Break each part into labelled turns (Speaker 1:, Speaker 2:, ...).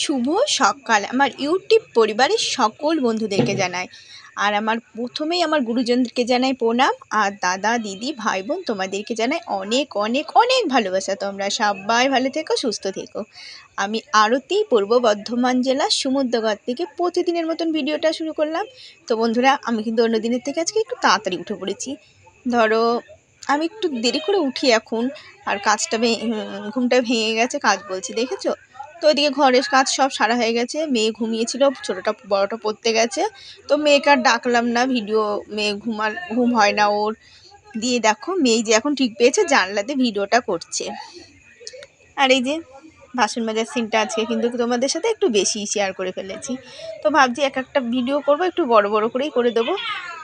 Speaker 1: শুভ সকাল। আমার ইউটিউব পরিবারের সকল বন্ধুদেরকে জানাই। আর আমার প্রথমেই আমার গুরুজনদেরকে জানাই প্রণাম। আর দাদা, দিদি ভাই বোন তোমাদেরকে জানাই অনেক অনেক অনেক ভালোবাসা। তোমরা সবাই ভালো থেকো, সুস্থ থেকো। আমি আরতি পূর্ব বর্ধমান জেলার সমুদ্রগড় থেকে প্রতিদিনের মতন ভিডিওটা শুরু করলাম। তো বন্ধুরা, আমি কিন্তু অন্য দিনের থেকে আজকে একটু তাড়াতাড়ি উঠে পড়েছি। ধরো, আমি একটু দেরি করে উঠি এখন। আর কাজটা ঘুমটা ভেঙে গেছে, কাজ বলছি, দেখেছ? তো ওইদিকে ঘরের কাজ সব সারা হয়ে গেছে। মেয়ে ঘুমিয়েছিল, ছোটোটা, বড়টা পড়তে গেছে। তো মেয়েকে আর ডাকলাম না, ভিডিও, মেয়ে ঘুমার ঘুম হয় না ওর। দিয়ে দেখো, মেয়ে যে এখন ঠিক পেয়েছে, জানলাতে ভিডিওটা করছে। আর এই যে বাসন মাজার সিনটা আজকে কিন্তু তোমাদের সাথে একটু বেশি শেয়ার করে ফেলেছি। তো ভাবছি এক একটা ভিডিও করব, একটু বড় বড় করেই করে দেবো।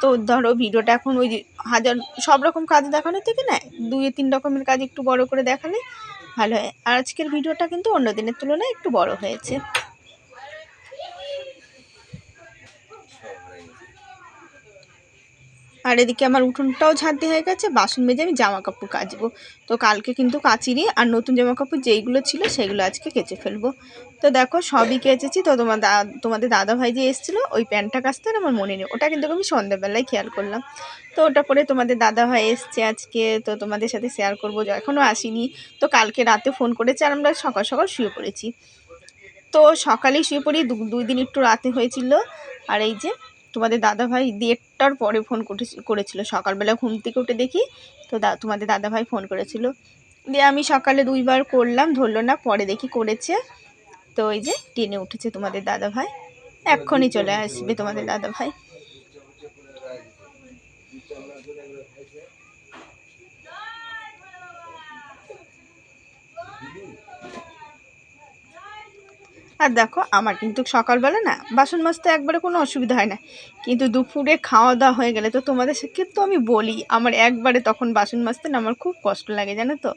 Speaker 1: তো ধরো ভিডিওটা এখন ওই হাজার, সব রকম কাজ দেখানোর থেকে না দুই তিন রকমের কাজ একটু বড় করে দেখালে ভালো হয়। আজকের ভিডিওটা কিন্তু অন্য দিনের তুলনায় একটু বড় হয়েছে। আর এদিকে আমার উঠোনটাও ঝাঁটতে হয়ে গেছে, বাসন মেজে আমি জামা কাপড় কাচবো। তো কালকে কিন্তু কাচিনি, আর নতুন জামা কাপড় যেইগুলো ছিল সেগুলো আজকে কেচে ফেলব। তো দেখো সবই কেচেছি, তো তোমার দা, তোমাদের দাদা ভাই যে এসেছিল, ওই প্যান্টটা কাচতে আমার মনে নেই। ওটা কিন্তু আমি সন্ধ্যাবেলায় খেয়াল করলাম। তো ওটা পরে তোমাদের দাদা ভাই এসছে আজকে, তো তোমাদের সাথে শেয়ার করব এখনও আসিনি। তো কালকে রাতে ফোন করেছে, আর আমরা সকাল সকাল শুয়ে পড়েছি। তো সকালেই শুয়ে পড়ি দুই দিন একটু রাতে হয়েছিল। আর এই যে তোমাদের দাদাভাই দেড়টার পরে ফোন করে- করেছিল। সকালবেলা ঘুম থেকে উঠে দেখি তো দা, তোমাদের দাদাভাই ফোন করেছিল। দিয়ে আমি সকালে দুইবার করলাম, ধরলো না, পরে দেখি করেছে। তো ওই যে, টেনে উঠেছে তোমাদের দাদাভাই। এক্ষুনি চলে আসবে তোমাদের দাদা আর দেখো, আমার কিন্তু সকালবেলা না বাসন মাজতে একবারে কোনো অসুবিধা হয় না। কিন্তু দুপুরে খাওয়া দাওয়া হয়ে গেলে তো তোমাদের কিন্তু আমি বলি, আমার একবারে তখন বাসন মাজতে না আমার খুব কষ্ট লাগে, জানো তো।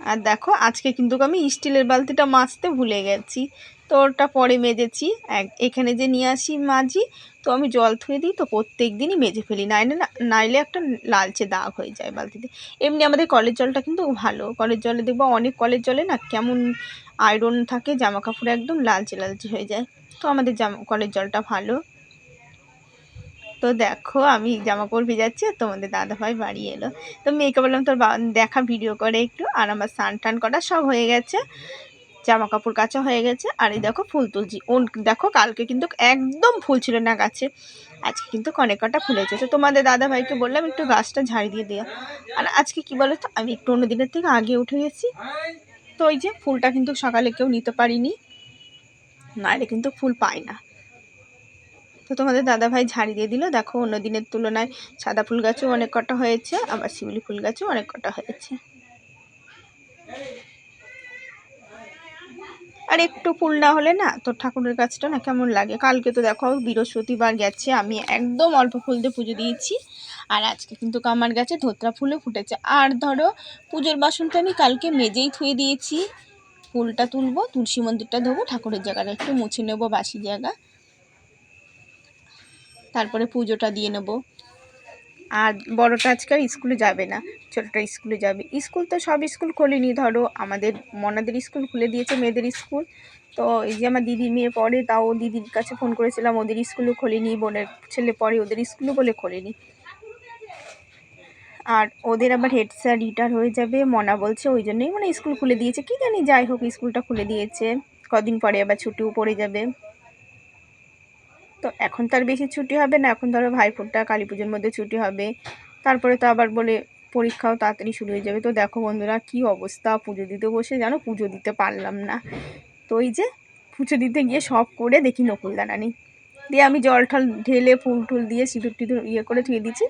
Speaker 1: আর দেখো, আজকে কিন্তু আমি স্টিলের বালতিটা মাজতে ভুলে গেছি। তো ওটা পরে মেজেছি। এখানে যে নিয়ে আসি মাজি তো আমি জল থুয়ে দিই, তো প্রত্যেক দিনই মেজে ফেলি। নাইলে নাইলে একটা লালচে দাগ হয়ে যায় বালতিতে। এমনি আমাদের কলের জলটা কিন্তু ভালো। কলের জলে দেখব অনেক কলের জলে না কেমন আয়রন থাকে জামা কাপড় একদম লালচে লালচে হয়ে যায়। তো আমাদের জামা, কলের জলটা ভালো। তো দেখো, আমি জামা কাপড় ভেজাচ্ছি আর তোমাদের দাদাভাই বাড়ি এলো। তো মেয়েকে বললাম, তোর দেখা ভিডিও করে একটু। আর আমার স্নান টান করা সব হয়ে গেছে। জামা কাপড় কাচা হয়ে গেছে। আর এই দেখো ফুল তুলছি। ও দেখো কালকে কিন্তু একদম ফুল ছিল না গাছে। আজকে কিন্তু অনেক কটা ফুলেছে তো তোমাদের দাদা ভাইকে বললাম একটু গাছটা ঝাড়ি দিয়ে দেওয়া আর আজকে কি বলো তো আমি একটু অন্য দিনের থেকে আগে উঠে গেছি। তো ওই যে ফুলটা কিন্তু সকালে কেউ নিতে পারিনি। নাহলে কিন্তু ফুল পাই না। তো তোমাদের দাদা ভাই ঝাড়ি দিয়ে দিল। দেখো অন্য দিনের তুলনায় সাদা ফুল গাছও অনেক কটা হয়েছে, আবার শিউলি ফুল গাছও অনেক কটা হয়েছে। আর একটু ফুল না হলে না তো ঠাকুরের গাছটা না কেমন লাগে? কালকে তো দেখো বৃহস্পতিবার গেছে, আমি একদম অল্প ফুল দিয়ে পুজো দিয়েছি। আর আজকে কিন্তু কামার গাছে ধোত্রা ফুলও ফুটেছে। আর ধরো পুজোর বাসনটা আমি কালকে মেজেই থুয়ে দিয়েছি। ফুলটা তুলবো, তুলসী মন্দিরটা ধোবো, ঠাকুরের জায়গাটা একটু মুছে নেব, বাসি জায়গা। তারপরে পুজোটা দিয়ে নেব। আর বড়টা আজকাল স্কুলে যাবে না, ছোটোটা স্কুলে যাবে। স্কুল তো সব স্কুল খোলেনি, ধরো আমাদের মনাদের স্কুল খুলে দিয়েছে মেয়েদের স্কুল। তো এই যে আমার দিদি মেয়ে পড়ে, তাও দিদির কাছে ফোন করেছিলাম, ওদের স্কুলও খোলেনি, বোনের ছেলে পড়ে, ওদের স্কুলও বলে খোলেনি। আর ওদের আবার হেড স্যার রিটায়ার হয়ে যাবে, মনা বলছে ওই জন্যই মানে স্কুল খুলে দিয়েছে, কি জানি যাই হোক, স্কুলটা খুলে দিয়েছে। কদিন পরে আবার ছুটিও পড়ে যাবে। তো এখন তো আর বেশি ছুটি হবে না। এখন ধরো ভাইফোঁটা কালী পুজোর মধ্যে ছুটি হবে। তারপরে তো আবার বলে পরীক্ষাও তাড়াতাড়ি শুরু হয়ে যাবে। তো দেখো বন্ধুরা কি অবস্থা? পুজো দিতে বসে জানো? পুজো দিতে পারলাম না। তো ওই যে পুজো দিতে গিয়ে সব করে দেখি নকুলদানা নেই দিয়ে আমি জল টল ঢেলে ফুল টুল দিয়ে সিঁদুর টিঁদুর ইয়ে করে ধুয়ে দিচ্ছি।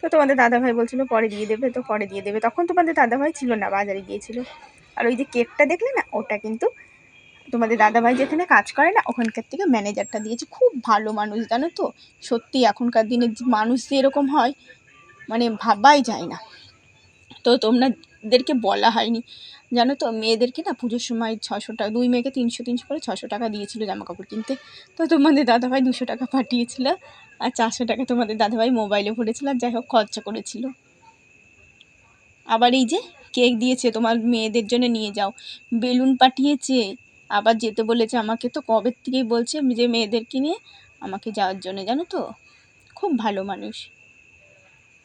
Speaker 1: তো তোমাদের দাদাভাই বলছিল পরে দিয়ে দেবে তো পরে দিয়ে দেবে। তখন তোমাদের দাদাভাই ছিল না, বাজারে গিয়েছিল। আর ওই যে কেকটা দেখলে না, ওটা কিন্তু তোমাদের দাদাভাই যেখানে কাজ করে না, ওখানকার থেকে ম্যানেজারটা দিয়েছে। খুব ভালো মানুষ, জানো তো? সত্যি এখনকার দিনে মানুষ যে এরকম হয় মানে ভাবাই যায় না। তো তোমাদেরকে বলা হয়নি। জানো তো, মেয়েদেরকে না পুজোর সময় ছশো টাকা, দুই মেয়েকে তিনশো তিনশো করে ছশো টাকা দিয়েছিল জামা কাপড় কিনতে। তো তোমাদের দাদাভাই দুশো টাকা পাঠিয়েছিল আর চারশো টাকা তোমাদের দাদাভাই মোবাইলে ভরেছিল আর যাই হোক খরচা করেছিল। আবার এই যে কেক দিয়েছে, তোমার মেয়েদের জন্য নিয়ে যাও। বেলুন পাঠিয়েছে আবার যেতে বলেছে আমাকে, তো কবে থেকেই বলছে যে মেয়েদেরকে নিয়ে আমাকে যাওয়ার জন্য, জানো তো? খুব ভালো মানুষ।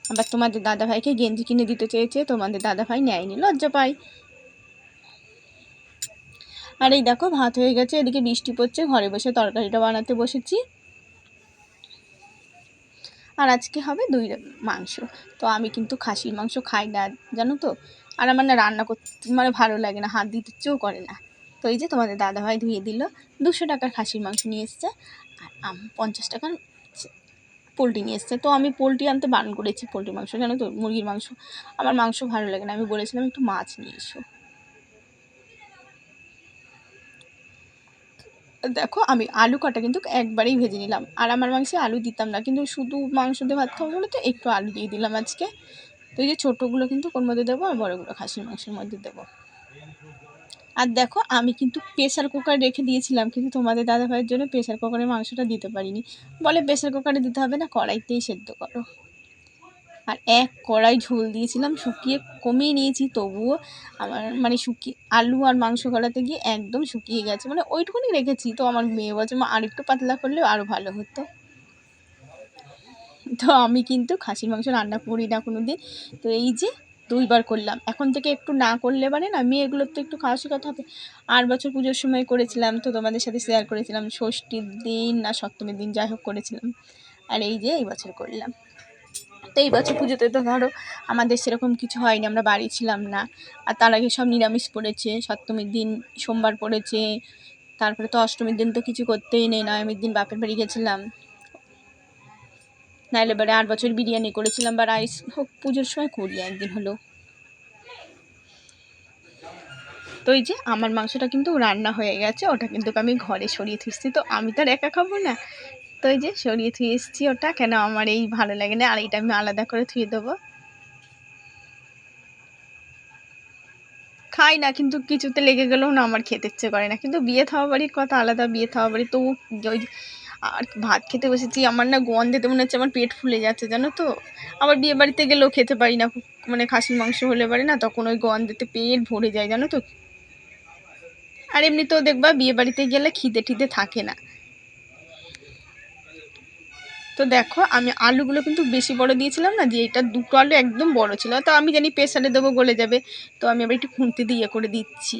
Speaker 1: আবার তোমাদের দাদাভাইকে গেঞ্জি কিনে দিতে চেয়েছে, তোমাদের দাদাভাই নেয়নি, লজ্জা পাই আর এই দেখো, ভাত হয়ে গেছে, এদিকে বৃষ্টি পড়ছে, ঘরে বসে তরকারিটা বানাতে বসেছি। আর আজকে হবে দুই মাংস, তো আমি কিন্তু খাসির মাংস খাই না, জানো তো? আর আমার না রান্না করতে মানে ভালো লাগে না, হাত দিতে ইচ্ছেও করে না। তো এই যে তোমাদের দাদাভাই ধুয়ে দিল, দুশো টাকার খাসির মাংস নিয়ে এসছে, আর পঞ্চাশ টাকার পোলট্রি নিয়ে এসছে। তো আমি পোলট্রি আনতে বারণ করেছি, পোলট্রি মাংস জানো তো? মুরগির মাংস। আমার মাংস ভালো লাগে না। আমি বলেছিলাম একটু মাছ নিয়ে এসো। দেখো, আমি আলু কাটা কিন্তু একবারেই ভেজে নিলাম। আর আমার মাংসে আলু দিতাম না, কিন্তু শুধু মাংস দিয়ে ভাত খাব বলে তো একটু আলু দিয়ে দিলাম আজকে। তো এই যে ছোটোগুলো কিন্তু কোন মধ্যে দেবো আর বড়োগুলো খাসির মাংসের মধ্যে দেবো। আর দেখো, আমি কিন্তু প্রেশার কুকার রেখে দিয়েছিলাম, কিন্তু তোমাদের দাদা ভাইয়ের জন্য প্রেশার কুকারে মাংসটা দিতে পারিনি। বলে প্রেশার কুকারে দিতে হবে না, কড়াইতেই সেদ্ধ করো। আর এক কড়াই ঝোল দিয়েছিলাম, শুকিয়ে কমিয়ে নিয়েছি, তবুও আমার মানে শুকিয়ে, আলু আর মাংস গলাতে গিয়ে একদম শুকিয়ে গেছে। মানে ওইটুকুনি রেখেছি, তো আমার মেয়ে বলছে, মা আর একটু পাতলা করলেও আরও ভালো হতো। তো আমি কিন্তু খাসির মাংস রান্না করি না কোনো দিন তো এই যে দুইবার করলাম। এখন থেকে একটু না করলে পারে না মেয়েগুলোর তো একটু খাওয়া শেখাতে হবে। আর বছর পুজোর সময় করেছিলাম তো তোমাদের সাথে শেয়ার করেছিলাম, ষষ্ঠীর দিন না সপ্তমীর দিন যাই হোক করেছিলাম। আর এই যে এই বছর করলাম। তো এই বছর পুজোতে তো ধরো আমাদের সেরকম কিছু হয়নি, আমরা বাড়ি ছিলাম না। আর তার আগে সব নিরামিষ পড়েছে, সপ্তমীর দিন সোমবার পড়েছে, তারপরে তো অষ্টমীর দিন তো কিছু করতেই নেই নয়মীর দিন বাপের বাড়ি গেছিলাম। নাহলে এবারে আট বছর বিরিয়ানি করেছিলাম বা রাইস হোক, পুজোর সময় করি, একদিন হলো তো এই যে আমার মাংসটা কিন্তু রান্না হয়ে গেছে, ওটা কিন্তু আমি ঘরে সরিয়ে থুসছি, তো আমি তো আর একা খাব না। তো এই যে সরিয়ে থুয়ে এসেছি ওটা, কেন আমার এই ভালো লাগে না? আর এইটা আমি আলাদা করে থুয়ে দেবো। খাই না, কিন্তু কিছুতে লেগে গেলেও না আমার খেতে ইচ্ছে করে না। কিন্তু বিয়ে থাওয়া বাড়ির কথা, আলাদা বিয়ে থাওয়া বাড়ি, তো ওই আর ভাত খেতে বসেছি, আমার না গন্ধেতে মনে হচ্ছে আমার পেট ফুলে যাচ্ছে, জানো তো? আবার বিয়ে বাড়িতে গেলেও খেতে পারি না মানে খাসির মাংস হলে পারে না, তখন ওই গন্ধেতে পেট ভরে যায়, জানো তো? আর এমনিতেও দেখবা বিয়ে বাড়িতে গেলে খিদে ঠিদে থাকে না। তো দেখো, আমি আলুগুলো কিন্তু বেশি বড় দিয়েছিলাম না যে এটা দুটো আলু একদম বড় ছিল, তো আমি জানি প্রেসারে দেবো গলে যাবে, তো আমি আবার একটু খুঁতে দিয়ে করে দিচ্ছি।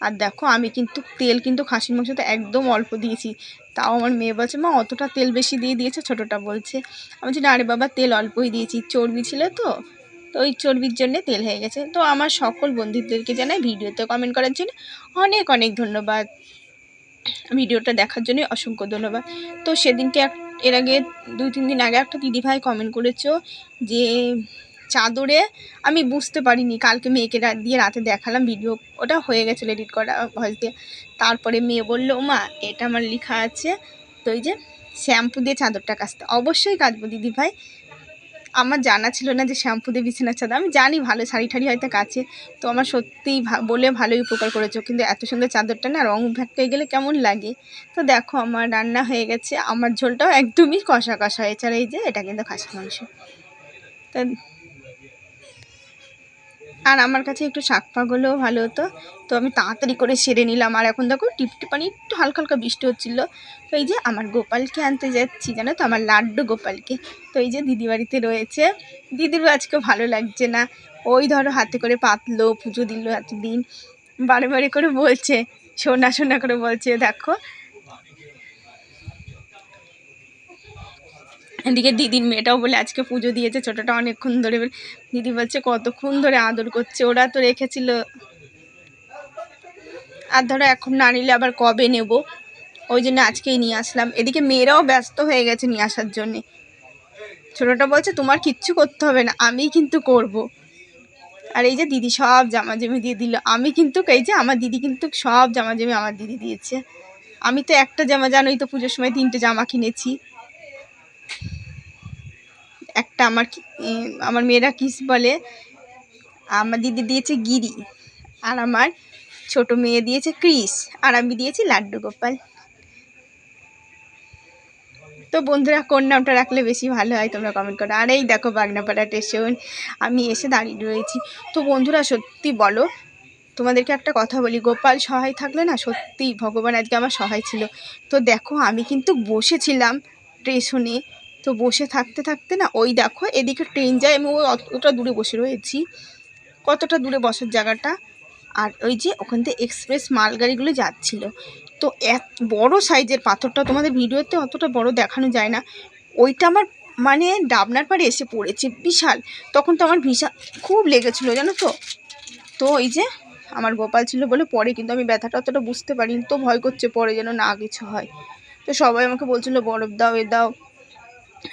Speaker 1: আর দেখো, আমি কিন্তু তেল কিন্তু খাসির মাংসতে একদম অল্প দিয়েছি। তাও আমার মেয়ে বলছে, মা, অতটা তেল বেশি দিয়ে দিয়েছে? ছোটোটা বলছে। আমি বলছি, না আরে বাবা, তেল অল্পই দিয়েছি। চর্বি ছিল তো তো ওই চর্বির জন্যে তেল হয়ে গেছে। তো আমার সকল বন্ধুদেরকে জানাই, ভিডিওতে কমেন্ট করার জন্য অনেক অনেক ধন্যবাদ। ভিডিওটা দেখার জন্য অসংখ্য ধন্যবাদ। তো সেদিনকে এক, এর আগে দুই তিন দিন আগে একটা দিদিভাই কমেন্ট করেছ যে চাদরে, আমি বুঝতে পারিনি। কালকে মেয়েকে দিয়ে রাতে দেখালাম ভিডিও ওটা হয়ে গেছিল এডিট করা ভয়েস তারপরে মেয়ে বলল মা এটা আমার লেখা আছে। তো যে, শ্যাম্পু দিয়ে চাদরটা কাচতে। অবশ্যই কাচবো দিদিভাই আমার জানা ছিল না যে শ্যাম্পু দিয়ে বিছানার চাদর। আমি জানি ভালো শাড়ি ঠাড়ি হয়তো কাছে তো আমার সত্যিই বলে ভালোই উপকার করেছ। কিন্তু এত সুন্দর চাদরটা না রং ভ্যাটকে গেলে কেমন লাগে? তো দেখো, আমার রান্না হয়ে গেছে। আমার ঝোলটাও একদমই কষা কষা হয়েছে। আর এই যে, এটা কিন্তু খাসি মাংস। তা আর আমার কাছে একটু শাক পাক হলেও ভালো হতো। তো আমি তাড়াতাড়ি করে সেরে নিলাম। আর এখন দেখো, টিপটিপানি একটু হালকা হালকা বৃষ্টি হচ্ছিল। তো এই যে আমার গোপালকে আনতে যাচ্ছি, জানো তো? আমার লাড্ডু গোপালকে। তো এই যে দিদি বাড়িতে রয়েছে। দিদিরও আজকে ভালো লাগছে না। ওই ধরো হাতে করে পাতলো, পুজো দিল এতদিন। বারে বারে করে বলছে, সোনা সোনা করে বলছে, দেখো এদিকে দিদির মেয়েটাও বলে আজকে পুজো দিয়েছে, ছোটোটা অনেকক্ষণ ধরে দিদি বলছে কতক্ষণ ধরে আদর করছে, ওরা তো রেখেছিল। আর ধরো এখন না নিলে আবার কবে নেব? ওই জন্য আজকেই নিয়ে আসলাম। এদিকে মেয়েরাও ব্যস্ত হয়ে গেছে নিয়ে আসার জন্যে। ছোটোটা বলছে, তোমার কিচ্ছু করতে হবে না, আমি কিন্তু করব। আর এই যে দিদি সব জামা জমি দিয়ে দিল। আমি কিন্তু, এই যে আমার দিদি কিন্তু সব জামা জমি আমার দিদি দিয়েছে। আমি তো একটা জামা জানোই তো পুজোর সময় তিনটে জামা কিনেছি। একটা আমার আমার মেয়েরা কিস বলে, আমার দিদি দিয়েছে গিরি, আর আমার ছোট মেয়ে দিয়েছে ক্রিস, আর আমি দিয়েছি লাড্ডু গোপাল। তো বন্ধুরা, কোন নামটা রাখলে বেশি ভালো হয় তোমরা কমেন্ট করো। আর এই দেখো বাগনাপাড়া স্টেশন আমি এসে দাঁড়িয়ে রয়েছি। তো বন্ধুরা, সত্যি বলো, তোমাদেরকে একটা কথা বলি, গোপাল সহায় থাকলে না সত্যি ভগবান আজকে আমার সহায় ছিল। তো দেখো, আমি কিন্তু বসেছিলাম স্টেশনে তো বসে থাকতে থাকতে না, ওই দেখো এদিকে ট্রেন যায়, আমি ওই অতটা দূরে বসে রয়েছি। কতটা দূরে বসার জায়গাটা? আর ওই যে ওখান থেকে এক্সপ্রেস মালগাড়িগুলো যাচ্ছিল। তো এত বড় সাইজের পাথরটা তোমাদের ভিডিওতে অতটা বড় দেখানো যায় না। ওইটা আমার মানে ডাবনার পাড়ে এসে পড়েছে, বিশাল। তখন তো আমার বিশাল খুব লেগেছিলো, জানো তো? তো ওই যে আমার গোপাল ছিল বলে পরে কিন্তু আমি ব্যথাটা অতটা বুঝতে পারিনি, তো ভয় করছে পরে যেন না কিছু হয়। তো সবাই আমাকে বলছিল, বরফ দাও, এ দাও।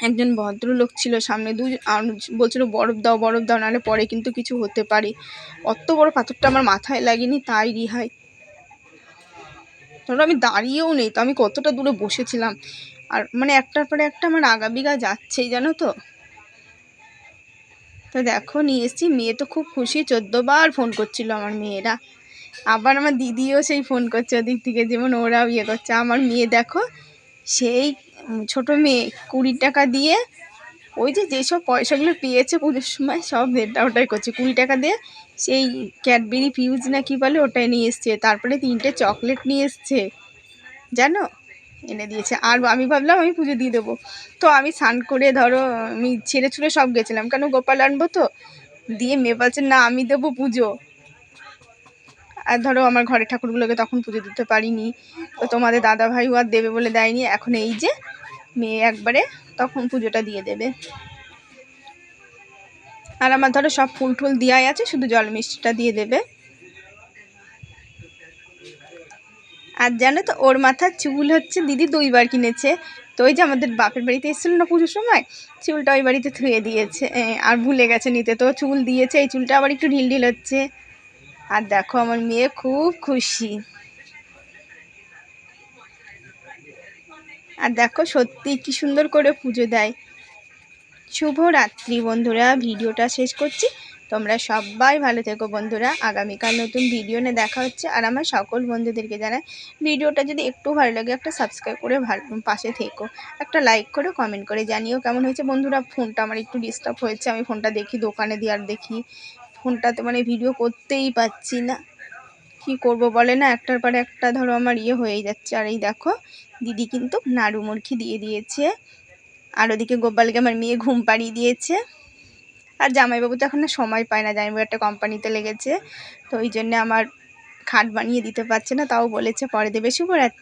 Speaker 1: একজন ভদ্রলোক ছিল সামনে দু বলছিল, বরফ দাও বরফ দাও, নাহলে পরে কিন্তু কিছু হতে পারে। অত বড় পাথরটা আমার মাথায় লাগেনি, তাই রিহাই। ধরো আমি দাঁড়িয়েও নেই, তো আমি কতটা দূরে বসেছিলাম। আর মানে একটার পরে একটা আমার আগা বিঘা যাচ্ছেই, জানো তো? তো দেখো, নিয়ে এসেছি। মেয়ে তো খুব খুশি চোদ্দোবার ফোন করছিল আমার মেয়েরা। আবার আমার দিদিও সেই ফোন করছে ওদিক থেকে, যেমন ওরাও ইয়ে করছে। আমার মেয়ে দেখো, সেই ছোট মেয়ে কুড়ি টাকা দিয়ে, ওই যে যেসব পয়সাগুলো পেয়েছে পুজোর সময়, সব দেড়টা ওটাই করছে। কুড়ি টাকা দিয়ে সেই ক্যাডবেরি ফিউজ না কি বলে, ওটাই নিয়ে এসছে। তারপরে তিনটে চকলেট নিয়ে এসছে। জানো? এনে দিয়েছে। আর আমি ভাবলাম আমি পুজো দিয়ে দেবো। তো আমি স্নান করে ধরো, আমি ছেড়ে ছুড়ে সব গেছিলাম। কেন গোপাল আনব তো? দিয়ে মেয়ে বলছে, না, আমি দেবো পুজো। আর ধরো আমার ঘরের ঠাকুরগুলোকে তখন পুজো দিতে পারিনি। তো তোমাদের দাদা ভাইও আর দেবে বলে দেয়নি। এখন এই যে মেয়ে একবারে তখন পুজোটা দিয়ে দেবে। আর আমার ধরো সব ফুল টুল দেওয়াই আছে, শুধু জল মিষ্টিটা দিয়ে দেবে। আর জানো তো, ওর মাথার চুল হচ্ছে, দিদি দুইবার কিনেছে। তো ওই যে আমাদের বাপের বাড়িতে এসেছিল না পুজোর সময়, চুলটা ওই বাড়িতে ধুয়ে দিয়েছে। আর ভুলে গেছে নিতে। তো চুল দিয়েছে, এই চুলটা আবার একটু ঢিল ঢিল হচ্ছে। আর দেখো আমার মেয়ে খুব খুশি। আর দেখো সত্যি কি সুন্দর করে পুজো দেয়। শুভ রাত্রি বন্ধুরা, ভিডিওটা শেষ করছি। তোমরা সবাই ভালো থেকো বন্ধুরা। আগামীকাল নতুন ভিডিও নিয়ে দেখা হচ্ছে। আর আমার সকল বন্ধুদেরকে জানাই, ভিডিওটা যদি একটু ভালো লাগে, একটা সাবস্ক্রাইব করে পাশে থেকো। একটা লাইক করে কমেন্ট করে জানিও কেমন হয়েছে। বন্ধুরা ফোনটা আমার একটু ডিস্টার্ব হয়েছে। আমি ফোনটা দেখি, দোকানে দিয়ে আর দেখি। ফোনটাতে মানে ভিডিও করতেই পাচ্ছি না। কি করব বলে না? একটার পরে একটা ধরো আমার ইয়ে হয়েই যাচ্ছে। আর এই দেখো, দিদি কিন্তু নাড়ু মুরখি দিয়ে দিয়েছে। আর ওদিকে গোপালকে আমার মেয়ে ঘুম পাড়িয়ে দিয়েছে। আর জামাইবাবু তো এখন না সময় পায় না। জামাইবাবু একটা কোম্পানিতে লেগেছে। তো ওই জন্যে আমার খাট বানিয়ে দিতে পারছে না। তাও বলেছে, পরে দেবে শুভরাত্রি।